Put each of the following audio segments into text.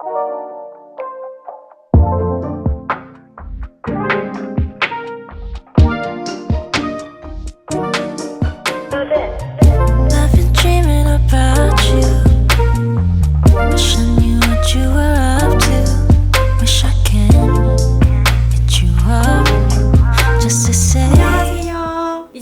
Thank you.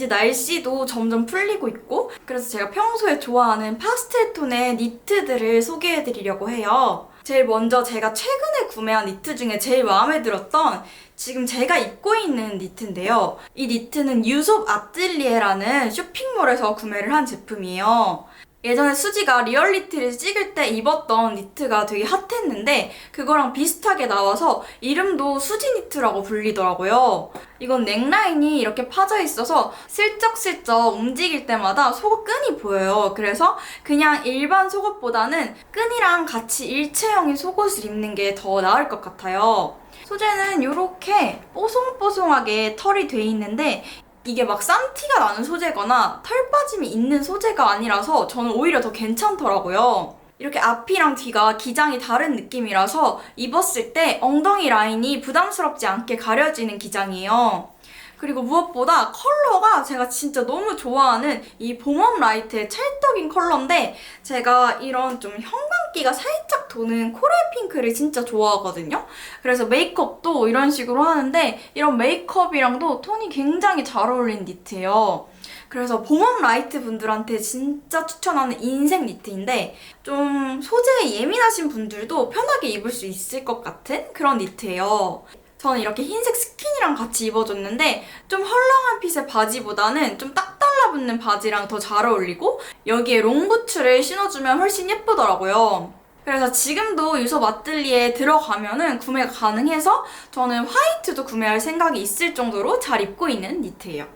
이제 날씨도 점점 풀리고 있고 그래서 제가 평소에 좋아하는 파스텔 톤의 니트들을 소개해드리려고 해요. 제일 먼저 제가 최근에 구매한 니트 중에 제일 마음에 들었던 지금 제가 입고 있는 니트인데요. 이 니트는 유솝 아뜰리에라는 쇼핑몰에서 구매를 한 제품이에요. 예전에 수지가 리얼리티를 찍을 때 입었던 니트가 되게 핫했는데 그거랑 비슷하게 나와서 이름도 수지 니트라고 불리더라고요. 이건 넥라인이 이렇게 파져 있어서 슬쩍슬쩍 움직일 때마다 속옷 끈이 보여요. 그래서 그냥 일반 속옷보다는 끈이랑 같이 일체형인 속옷을 입는 게 더 나을 것 같아요. 소재는 이렇게 뽀송뽀송하게 털이 돼 있는데 이게 막 싼티가 나는 소재거나 털 빠짐이 있는 소재가 아니라서 저는 오히려 더 괜찮더라고요. 이렇게 앞이랑 뒤가 기장이 다른 느낌이라서 입었을 때 엉덩이 라인이 부담스럽지 않게 가려지는 기장이에요. 그리고 무엇보다 컬러가 제가 진짜 너무 좋아하는 이 봄웜 라이트의 찰떡인 컬러인데 제가 이런 좀 형광기가 살짝 도는 코랄 핑크를 진짜 좋아하거든요. 그래서 메이크업도 이런 식으로 하는데 이런 메이크업이랑도 톤이 굉장히 잘 어울리는 니트예요. 그래서 봄웜 라이트 분들한테 진짜 추천하는 인생 니트인데 좀 소재에 예민하신 분들도 편하게 입을 수 있을 것 같은 그런 니트예요. 저는 이렇게 흰색 스킨이랑 같이 입어줬는데 좀 헐렁한 핏의 바지보다는 좀 딱 달라붙는 바지랑 더 잘 어울리고 여기에 롱부츠를 신어주면 훨씬 예쁘더라고요. 그래서 지금도 유서 마틀리에 들어가면은 구매가 가능해서 저는 화이트도 구매할 생각이 있을 정도로 잘 입고 있는 니트예요.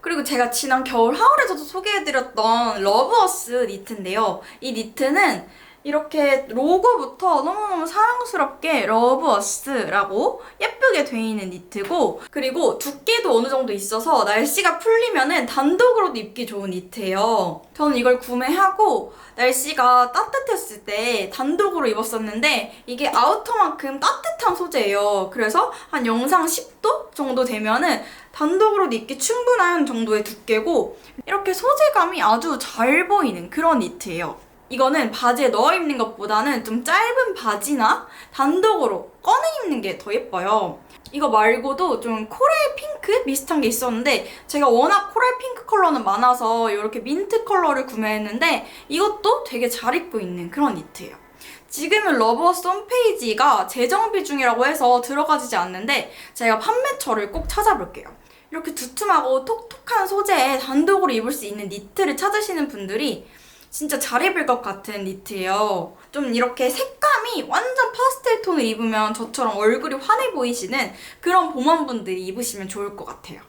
그리고 제가 지난 겨울 하울에서도 소개해드렸던 러브어스 니트인데요. 이 니트는 이렇게 로고부터 너무너무 사랑스럽게 러브어스라고 예쁘게 돼 있는 니트고 그리고 두께도 어느 정도 있어서 날씨가 풀리면은 단독으로도 입기 좋은 니트예요. 저는 이걸 구매하고 날씨가 따뜻했을 때 단독으로 입었었는데 이게 아우터만큼 따뜻한 소재예요. 그래서 한 영상 10도 정도 되면은 단독으로도 입기 충분한 정도의 두께고 이렇게 소재감이 아주 잘 보이는 그런 니트예요. 이거는 바지에 넣어 입는 것보다는 좀 짧은 바지나 단독으로 꺼내 입는 게 더 예뻐요. 이거 말고도 좀 코랄 핑크 비슷한 게 있었는데 제가 워낙 코랄 핑크 컬러는 많아서 이렇게 민트 컬러를 구매했는데 이것도 되게 잘 입고 있는 그런 니트예요. 지금은 러버스 홈페이지가 재정비 중이라고 해서 들어가지지 않는데 제가 판매처를 꼭 찾아볼게요. 이렇게 두툼하고 톡톡한 소재에 단독으로 입을 수 있는 니트를 찾으시는 분들이 진짜 잘 입을 것 같은 니트예요. 좀 이렇게 색감이 완전 파스텔 톤을 입으면 저처럼 얼굴이 환해 보이시는 그런 봄원분들이 입으시면 좋을 것 같아요.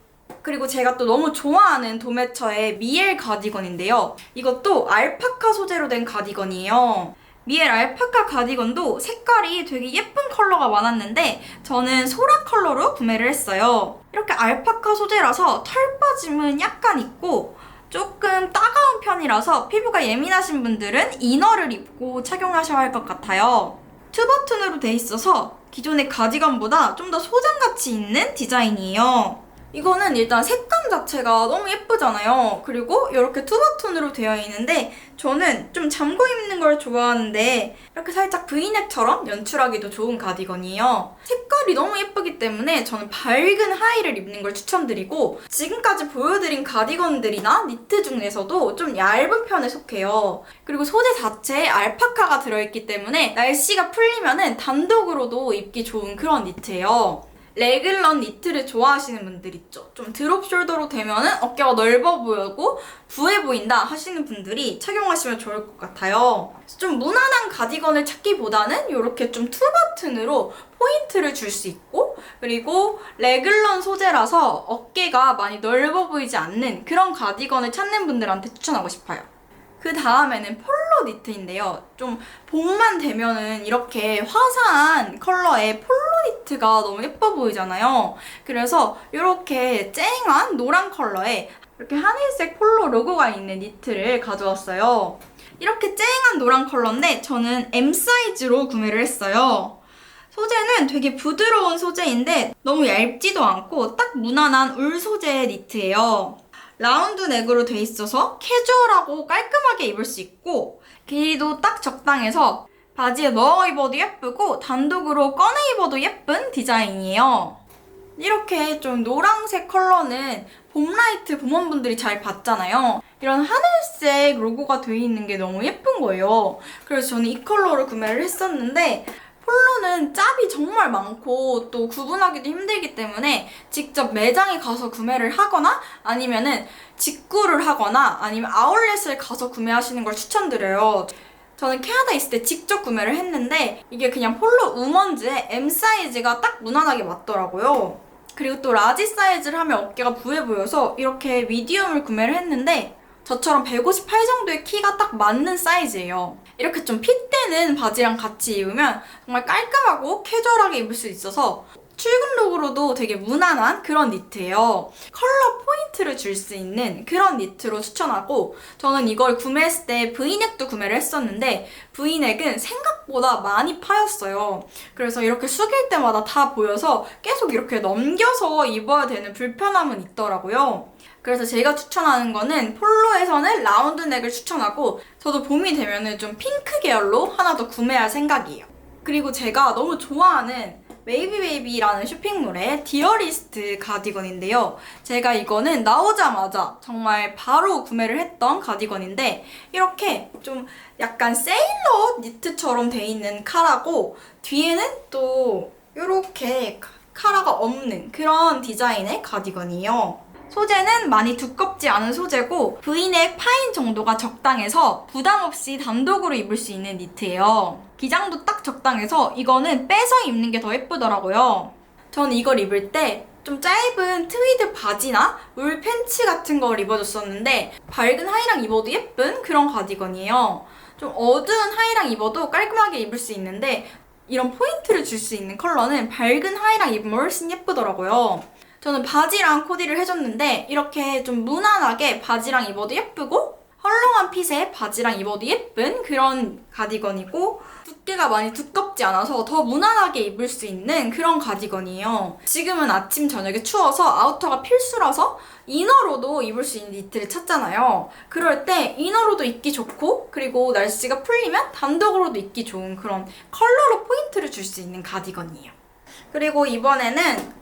그리고 제가 또 너무 좋아하는 도매처의 미엘 가디건인데요. 이것도 알파카 소재로 된 가디건이에요. 미엘 알파카 가디건도 색깔이 되게 예쁜 컬러가 많았는데 저는 소라 컬러로 구매를 했어요. 이렇게 알파카 소재라서 털 빠짐은 약간 있고 조금 따가운 편이라서 피부가 예민하신 분들은 이너를 입고 착용하셔야 할 것 같아요. 투버튼으로 돼 있어서 기존의 가디건보다 좀 더 소장가치 있는 디자인이에요. 이거는 일단 색감 자체가 너무 예쁘잖아요. 그리고 이렇게 투버톤으로 되어 있는데 저는 좀 잠궈 입는 걸 좋아하는데 이렇게 살짝 브이넥처럼 연출하기도 좋은 가디건이에요. 색깔이 너무 예쁘기 때문에 저는 밝은 하의를 입는 걸 추천드리고 지금까지 보여드린 가디건들이나 니트 중에서도 좀 얇은 편에 속해요. 그리고 소재 자체에 알파카가 들어있기 때문에 날씨가 풀리면은 단독으로도 입기 좋은 그런 니트예요. 레글런 니트를 좋아하시는 분들 있죠. 좀 드롭 숄더로 되면은 어깨가 넓어 보이고 부해 보인다 하시는 분들이 착용하시면 좋을 것 같아요. 좀 무난한 가디건을 찾기보다는 이렇게 좀 투버튼으로 포인트를 줄 수 있고 그리고 레글런 소재라서 어깨가 많이 넓어 보이지 않는 그런 가디건을 찾는 분들한테 추천하고 싶어요. 그 다음에는 폴로 니트인데요. 좀 봄만 되면은 이렇게 화사한 컬러의 폴로 니트가 너무 예뻐 보이잖아요. 그래서 이렇게 쨍한 노란 컬러에 이렇게 하늘색 폴로 로고가 있는 니트를 가져왔어요. 이렇게 쨍한 노란 컬러인데 저는 M 사이즈로 구매를 했어요. 소재는 되게 부드러운 소재인데 너무 얇지도 않고 딱 무난한 울 소재의 니트예요. 라운드 넥으로 돼 있어서 캐주얼하고 깔끔하게 입을 수 있고 길이도 딱 적당해서 바지에 넣어 입어도 예쁘고 단독으로 꺼내 입어도 예쁜 디자인이에요. 이렇게 좀 노란색 컬러는 봄라이트 봄원분들이 잘 봤잖아요. 이런 하늘색 로고가 돼 있는 게 너무 예쁜 거예요. 그래서 저는 이 컬러를 구매를 했었는데 폴로는 짭이 정말 많고 또 구분하기도 힘들기 때문에 직접 매장에 가서 구매를 하거나 아니면은 직구를 하거나 아니면 아울렛을 가서 구매하시는 걸 추천드려요. 저는 캐나다 있을 때 직접 구매를 했는데 이게 그냥 폴로 우먼즈의 M 사이즈가 딱 무난하게 맞더라고요. 그리고 또 라지 사이즈를 하면 어깨가 부해 보여서 이렇게 미디움을 구매를 했는데 저처럼 158 정도의 키가 딱 맞는 사이즈예요. 이렇게 좀 핏되는 바지랑 같이 입으면 정말 깔끔하고 캐주얼하게 입을 수 있어서 출근룩으로도 되게 무난한 그런 니트예요. 컬러 포인트를 줄 수 있는 그런 니트로 추천하고 저는 이걸 구매했을 때 V넥도 구매를 했었는데 V넥은 생각보다 많이 파였어요. 그래서 이렇게 숙일 때마다 다 보여서 계속 이렇게 넘겨서 입어야 되는 불편함은 있더라고요. 그래서 제가 추천하는 거는 폴로에서는 라운드 넥을 추천하고 저도 봄이 되면은 좀 핑크 계열로 하나 더 구매할 생각이에요. 그리고 제가 너무 좋아하는 메이비 베이비라는 쇼핑몰의 디어리스트 가디건인데요. 제가 이거는 나오자마자 정말 바로 구매를 했던 가디건인데 이렇게 좀 약간 세일러 니트처럼 돼 있는 카라고 뒤에는 또 이렇게 카라가 없는 그런 디자인의 가디건이에요. 소재는 많이 두껍지 않은 소재고 V넥 파인 정도가 적당해서 부담 없이 단독으로 입을 수 있는 니트예요. 기장도 딱 적당해서 이거는 빼서 입는 게 더 예쁘더라고요. 전 이걸 입을 때 좀 짧은 트위드 바지나 울 팬츠 같은 걸 입어줬었는데 밝은 하의랑 입어도 예쁜 그런 가디건이에요. 좀 어두운 하의랑 입어도 깔끔하게 입을 수 있는데 이런 포인트를 줄 수 있는 컬러는 밝은 하의랑 입으면 훨씬 예쁘더라고요. 저는 바지랑 코디를 해줬는데 이렇게 좀 무난하게 바지랑 입어도 예쁘고 헐렁한 핏에 바지랑 입어도 예쁜 그런 가디건이고 두께가 많이 두껍지 않아서 더 무난하게 입을 수 있는 그런 가디건이에요. 지금은 아침 저녁에 추워서 아우터가 필수라서 이너로도 입을 수 있는 니트를 찾잖아요. 그럴 때 이너로도 입기 좋고 그리고 날씨가 풀리면 단독으로도 입기 좋은 그런 컬러로 포인트를 줄 수 있는 가디건이에요. 그리고 이번에는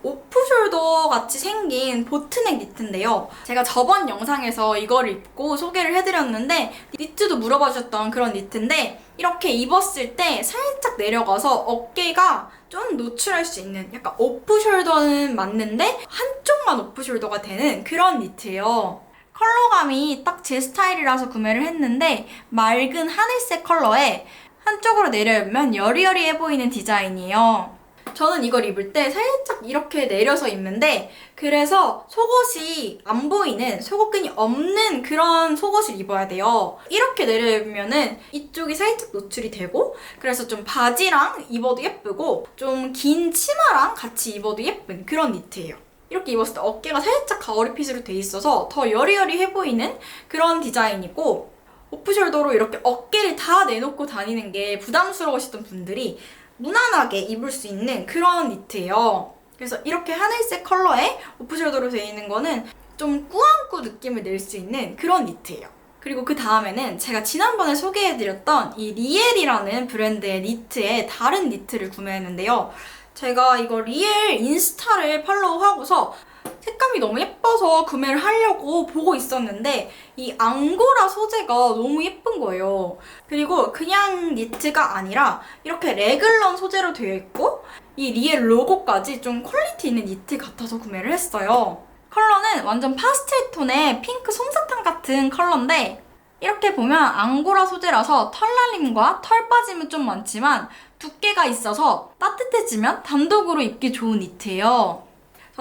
오프숄더 같이 생긴 보트넥 니트인데요. 제가 저번 영상에서 이걸 입고 소개를 해드렸는데 니트도 물어봐 주셨던 그런 니트인데 이렇게 입었을 때 살짝 내려가서 어깨가 좀 노출할 수 있는 약간 오프숄더는 맞는데 한쪽만 오프숄더가 되는 그런 니트예요. 컬러감이 딱 제 스타일이라서 구매를 했는데 맑은 하늘색 컬러에 한쪽으로 내려입으면 여리여리해 보이는 디자인이에요. 저는 이걸 입을 때 살짝 이렇게 내려서 입는데 그래서 속옷이 안 보이는 속옷끈이 없는 그런 속옷을 입어야 돼요. 이렇게 내려입으면은 이쪽이 살짝 노출이 되고 그래서 좀 바지랑 입어도 예쁘고 좀 긴 치마랑 같이 입어도 예쁜 그런 니트예요. 이렇게 입었을 때 어깨가 살짝 가오리 핏으로 돼 있어서 더 여리여리해 보이는 그런 디자인이고 오프숄더로 이렇게 어깨를 다 내놓고 다니는 게 부담스러우시던 분들이 무난하게 입을 수 있는 그런 니트예요. 그래서 이렇게 하늘색 컬러의 오프숄더로 되어 있는 거는 좀 꾸안꾸 느낌을 낼 수 있는 그런 니트예요. 그리고 그 다음에는 제가 지난번에 소개해드렸던 이 리엘이라는 브랜드의 니트의 다른 니트를 구매했는데요. 제가 이거 리엘 인스타를 팔로우하고서 색감이 너무 예뻐서 구매를 하려고 보고 있었는데 이 앙고라 소재가 너무 예쁜 거예요. 그리고 그냥 니트가 아니라 이렇게 레글런 소재로 되어 있고 이 리엘 로고까지 좀 퀄리티 있는 니트 같아서 구매를 했어요. 컬러는 완전 파스텔 톤의 핑크 솜사탕 같은 컬러인데 이렇게 보면 앙고라 소재라서 털 날림과 털 빠짐은 좀 많지만 두께가 있어서 따뜻해지면 단독으로 입기 좋은 니트예요.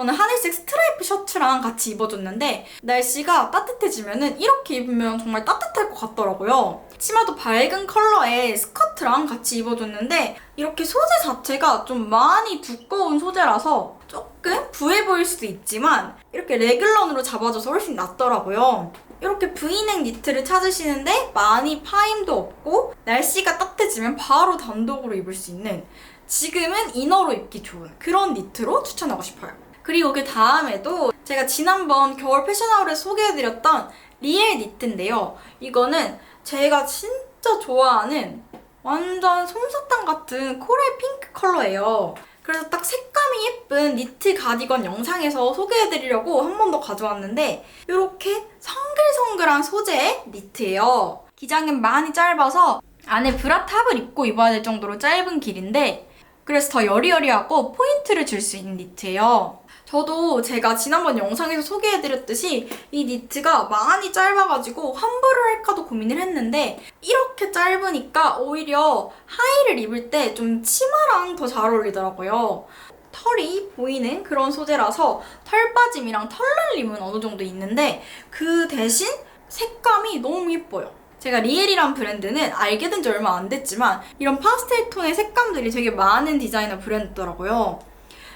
저는 하늘색 스트라이프 셔츠랑 같이 입어줬는데 날씨가 따뜻해지면은 이렇게 입으면 정말 따뜻할 것 같더라고요. 치마도 밝은 컬러의 스커트랑 같이 입어줬는데 이렇게 소재 자체가 좀 많이 두꺼운 소재라서 조금 부해 보일 수도 있지만 이렇게 레귤런으로 잡아줘서 훨씬 낫더라고요. 이렇게 브이넥 니트를 찾으시는데 많이 파임도 없고 날씨가 따뜻해지면 바로 단독으로 입을 수 있는 지금은 이너로 입기 좋은 그런 니트로 추천하고 싶어요. 그리고 그 다음에도 제가 지난번 겨울 패션아울에 소개해드렸던 리엘 니트인데요. 이거는 제가 진짜 좋아하는 완전 솜사탕 같은 코랄 핑크 컬러예요. 그래서 딱 색감이 예쁜 니트 가디건 영상에서 소개해드리려고 한 번 더 가져왔는데 이렇게 성글성글한 소재의 니트예요. 기장은 많이 짧아서 안에 브라탑을 입고 입어야 될 정도로 짧은 길인데 그래서 더 여리여리하고 포인트를 줄 수 있는 니트예요. 저도 제가 지난번 영상에서 소개해드렸듯이 이 니트가 많이 짧아가지고 환불을 할까도 고민을 했는데 이렇게 짧으니까 오히려 하의를 입을 때 좀 치마랑 더 잘 어울리더라고요. 털이 보이는 그런 소재라서 털 빠짐이랑 털 날림은 어느 정도 있는데 그 대신 색감이 너무 예뻐요. 제가 리엘이란 브랜드는 알게 된 지 얼마 안 됐지만 이런 파스텔 톤의 색감들이 되게 많은 디자이너 브랜드더라고요.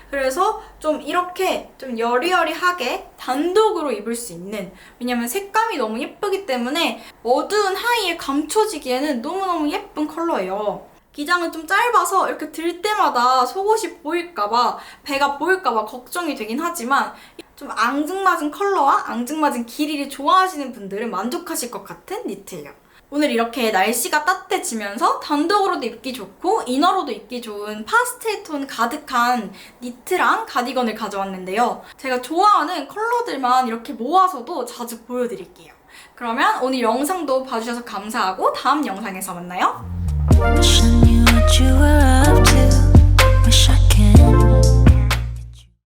그래서 좀 이렇게 좀 여리여리하게 단독으로 입을 수 있는 왜냐면 색감이 너무 예쁘기 때문에 어두운 하의에 감춰지기에는 너무너무 예쁜 컬러예요. 기장은 좀 짧아서 이렇게 들 때마다 속옷이 보일까봐 배가 보일까봐 걱정이 되긴 하지만 좀 앙증맞은 컬러와 앙증맞은 길이를 좋아하시는 분들은 만족하실 것 같은 니트예요. 오늘 이렇게 날씨가 따뜻해지면서 단독으로도 입기 좋고 이너로도 입기 좋은 파스텔 톤 가득한 니트랑 가디건을 가져왔는데요. 제가 좋아하는 컬러들만 이렇게 모아서도 자주 보여드릴게요. 그러면 오늘 영상도 봐주셔서 감사하고 다음 영상에서 만나요.